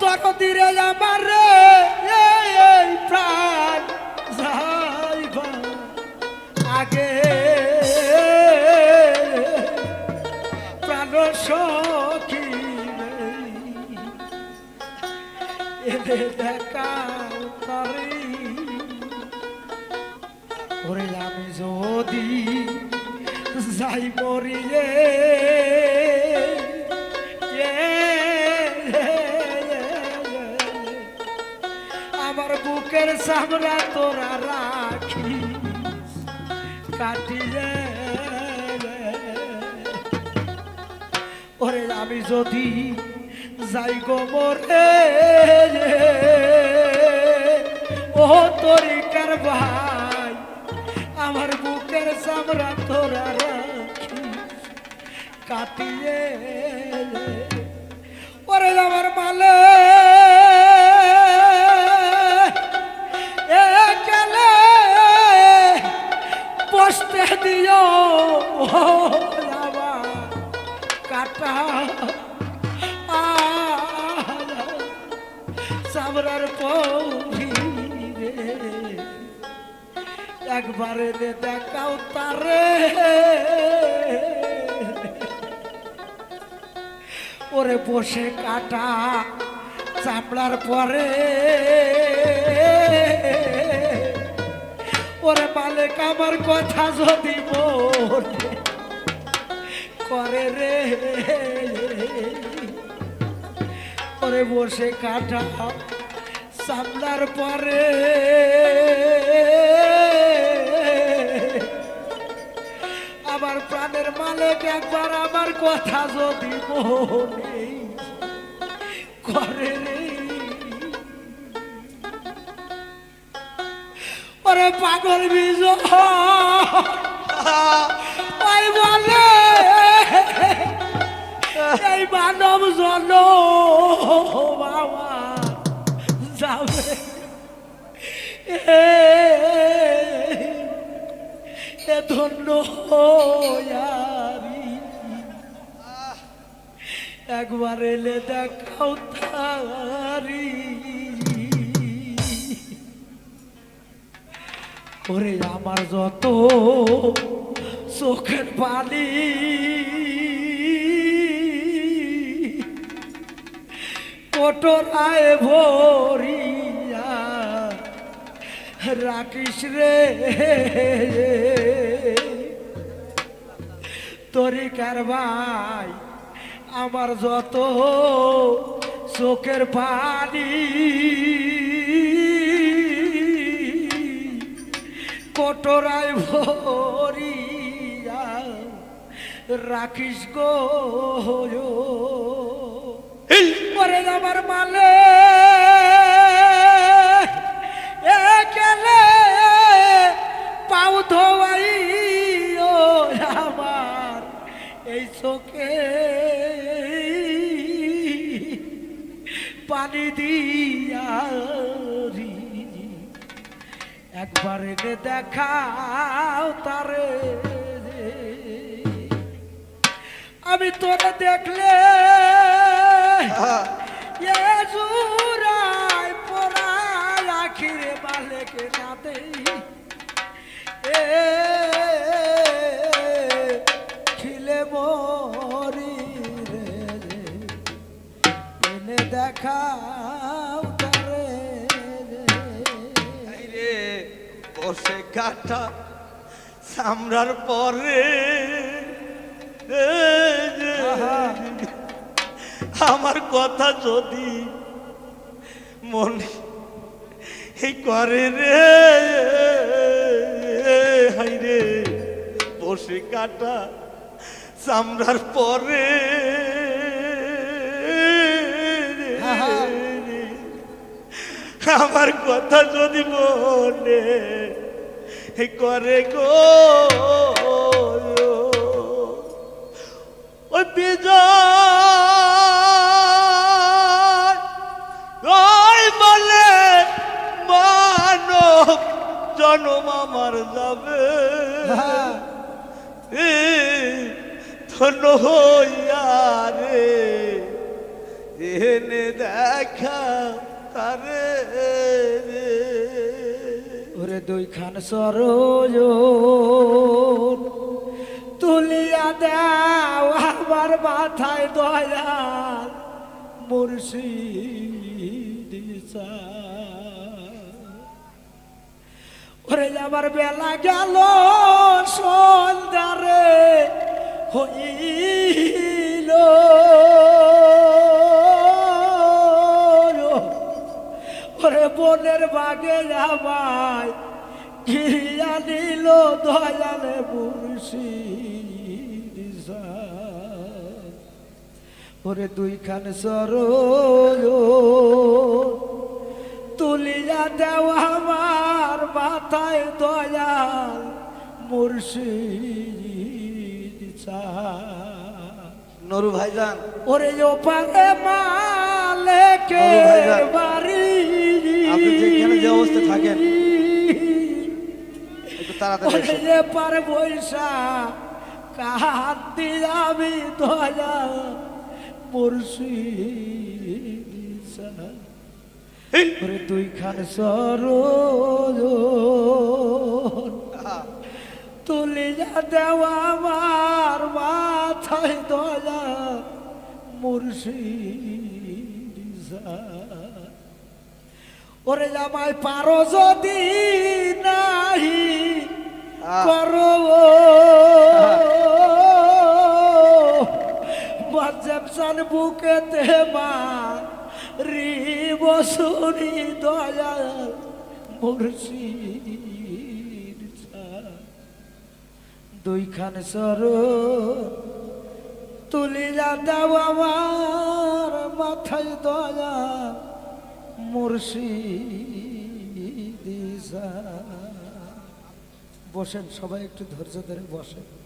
তত দিরে আমার প্রাণ আগে প্রাণ সখী রে, এলে দেখা তারে ওরে আমি যদি যাই মরিয়ে বুকের সামরা তোরা রাখি কাটিয়ে ওরে, আমি যদি যাই গো মরে, ও তরিকার ভাই আমার বুকের সামরা তোরা রাখি কাটিয়ে ওরে, আমার মালে একবারে দেখাও তারে। ওরে বসে কাটা চাপড়ার পরে। ওরে মালিক, আমার কথা যদি করে রে। ওরে বসে কাটা সামলার পরে। আমার প্রাণের মালিক, একবার আমার কথা যদি মনে করে ওরে পাগল বিজ বলে এই মানব জন বাবা যাবে। ধন্য হয়ারি একবার এলে দেখাও তারি ওরে আমার যত চোখের পানি। কোটরায় ভরিয়া রাখিস রে। তরিকার ভাই আমার যত চোখের পানি কোটরায় ভরিয়া রাখিস গো। পরে আমার মালে চোখে পানি দিয়ারি একবার এনে দেখাও তারে। আমি তোরা দেখলে এ জুরাই পড়াই আখিরে না দেই এ দেখাও তারে রে। বসে কাটা সামরার পরে আমার কথা যদি মনে এই করে রে। হাই রে বসে কাটা চামড়ার পরে আমার কথা যদি মনে করে গো ওই বিজয় বলে মানব জনম আমার যাবে। হ্যাঁ, ধন্য হইয়া রে এনে দেখা তারে। ওরে দুই খান সরোজ তুলিয়া দাও, আমার মাথায় দয়াল মুর্শিদ ওরে আমার বেলা গেল সন্ধ্যারে হইল ওরে বনের বাগে আমায় ঘিরিয়া নিল দয়ালে মুর্শিদ ওরে দুইখান সর তুলিয়া দেওয়া আমার মাথায় দয়াল মুর্শিদ নরু ভাইজান। ওরে ওপারে মালেকে বাবু ভাইজান, বাড়ি আপনি যেখানে যে অবস্থায় থাকেন, একটু তাড়াতাড়ি বৈশা আমি দয়া তুই তুলিয়া দেওয়া আমার মাথায় দয়া মুর্শিদ ওরে আমায় পারো যদি নাহি আহ। করো বজেপসান বুকেতে মা রি বসুরি দয়া মুর্শিদ দুইখান সর তুলিয়া দাও আমার মাথায় দয়া মুর্শিদ বসেন সবাই একটু ধৈর্য ধরে বসেন।